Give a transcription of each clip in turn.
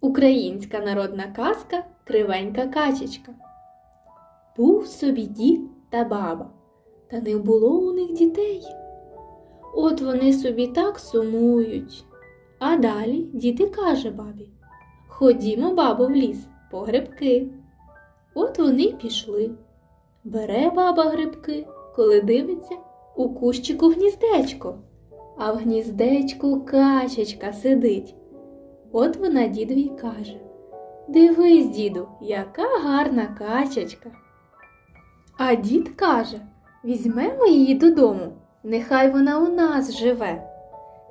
Українська народна казка Кривенька качечка. Був собі дід та баба, та не було у них дітей. От вони собі так сумують. А далі дід і каже бабі: Ходімо, бабо, в ліс по грибки. От вони й пішли. Бере баба грибки, коли дивиться у кущику гніздечко, а в гніздечку качечка сидить. От вона дідові й каже Дивись, діду, яка гарна качечка. А дід каже Візьмемо її додому, нехай вона у нас живе.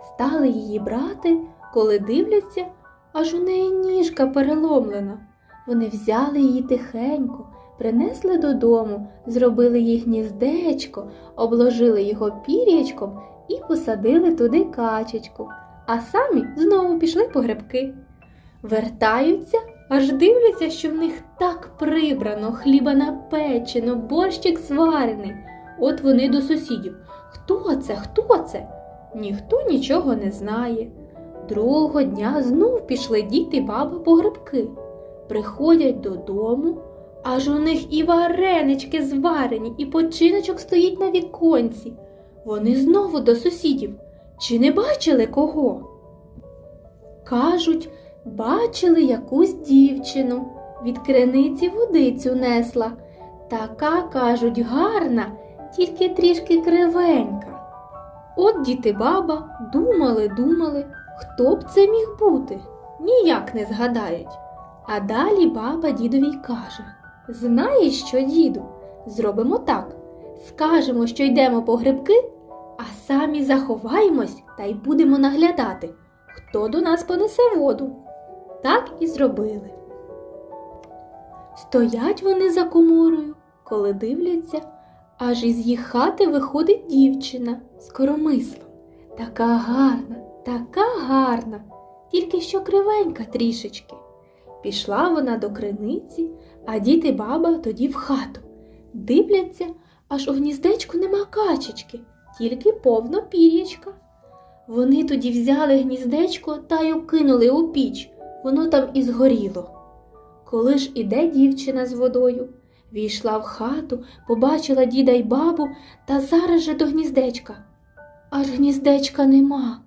Стали її брати, коли дивляться, аж у неї ніжка переломлена. Вони взяли її тихенько, принесли додому, зробили їй гніздечко, обложили його пір'ячком і посадили туди качечку а самі знову пішли по грибки. Вертаються, аж дивляться, що в них так прибрано, хліба напечено, борщик зварений. От вони до сусідів. Хто це? Хто це? Ніхто нічого не знає. Другого дня знов пішли діти баба по грибки. Приходять додому, аж у них і варенички зварені, і починочок стоїть на віконці. Вони знову до сусідів. Чи не бачили кого? Кажуть, бачили якусь дівчину, від криниці водицю несла. Така, кажуть, гарна, тільки трішки кривенька. От діти баба думали, думали, хто б це міг бути, ніяк не згадають. А далі баба дідові каже Знаєш що, діду, зробимо так. Скажемо, що йдемо по грибки самі заховаємось та й будемо наглядати, хто до нас понесе воду. Так і зробили. Стоять вони за коморою, коли дивляться, аж із їх хати виходить дівчина з коромислом. Така гарна, така гарна, тільки що кривенька трішечки. Пішла вона до криниці, а діти баба тоді в хату. Дивляться, аж у гніздечку нема качечки тільки повно пір'ячка. Вони тоді взяли гніздечко та й окинули у піч, воно там і згоріло. Коли ж іде дівчина з водою, війшла в хату, побачила діда й бабу та зараз же до гніздечка. Аж гніздечка нема.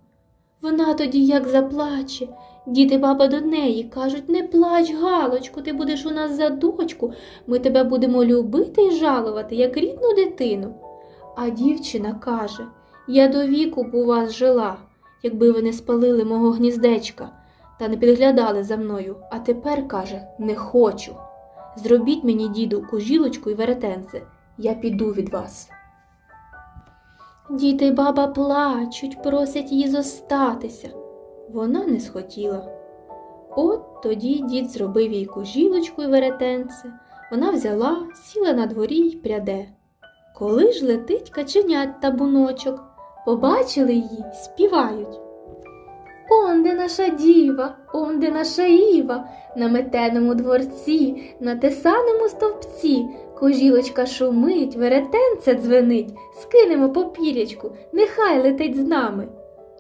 Вона тоді як заплаче. Діти баба до неї кажуть не плач, Галочку, ти будеш у нас за дочку, ми тебе будемо любити й жалувати, як рідну дитину. А дівчина каже Я до віку б у вас жила, якби ви не спалили мого гніздечка та не підглядали за мною, а тепер, каже, не хочу. Зробіть мені, діду, кужілочку і веретенце, я піду від вас. Діти баба плачуть, просять її зостатися. Вона не схотіла. От тоді дід зробив їй кужілочку і веретенце. Вона взяла, сіла на дворі й пряде. Коли ж летить каченят табуночок, побачили її, співають. Он де наша діва, он де наша Іва, на метеному дворці, на тесаному стовпці, кожілочка шумить, веретенце дзвенить, скинемо попірячку, нехай летить з нами.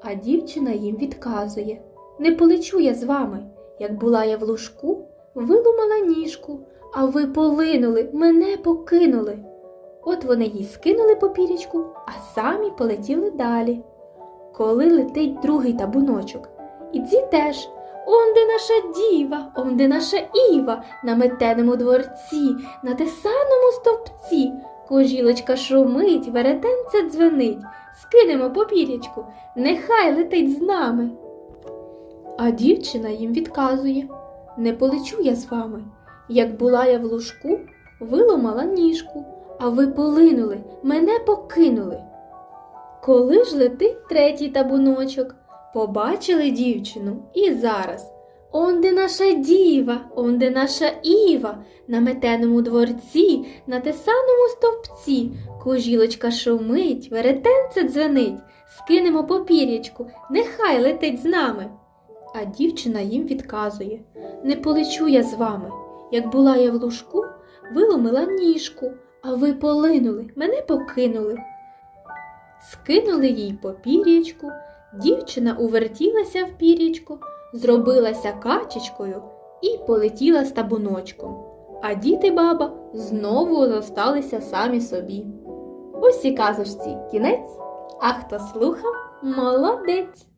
А дівчина їм відказує Не полечу я з вами. Як була я в лужку, вилумала ніжку, а ви полинули, мене покинули. От вони їй скинули попірячку, а самі полетіли далі. Коли летить другий табуночок, і ці теж он де наша діва, он де наша Іва, на метеному дворці, на тесаному стовпці, кожілочка шумить, веретенце дзвенить, скинемо попірячку, нехай летить з нами. А дівчина їм відказує Не полечу я з вами. Як була я в лужку, виломала ніжку а ви полинули, мене покинули. Коли ж летить третій табуночок, побачили дівчину і зараз. Он де наша діва, он де наша Іва, на метеному дворці, на тесаному стовпці, кожілочка шумить, веретенце дзвенить, скинемо попір'ячку, нехай летить з нами. А дівчина їм відказує Не полечу я з вами. Як була я в лужку, виломила ніжку, а ви полинули, мене покинули. Скинули їй по пір'ячку, дівчина увертілася в пір'ячку, зробилася качечкою і полетіла з табуночком. А дід і баба знову зосталися самі собі. Ось і казочці кінець, а хто слухав, молодець.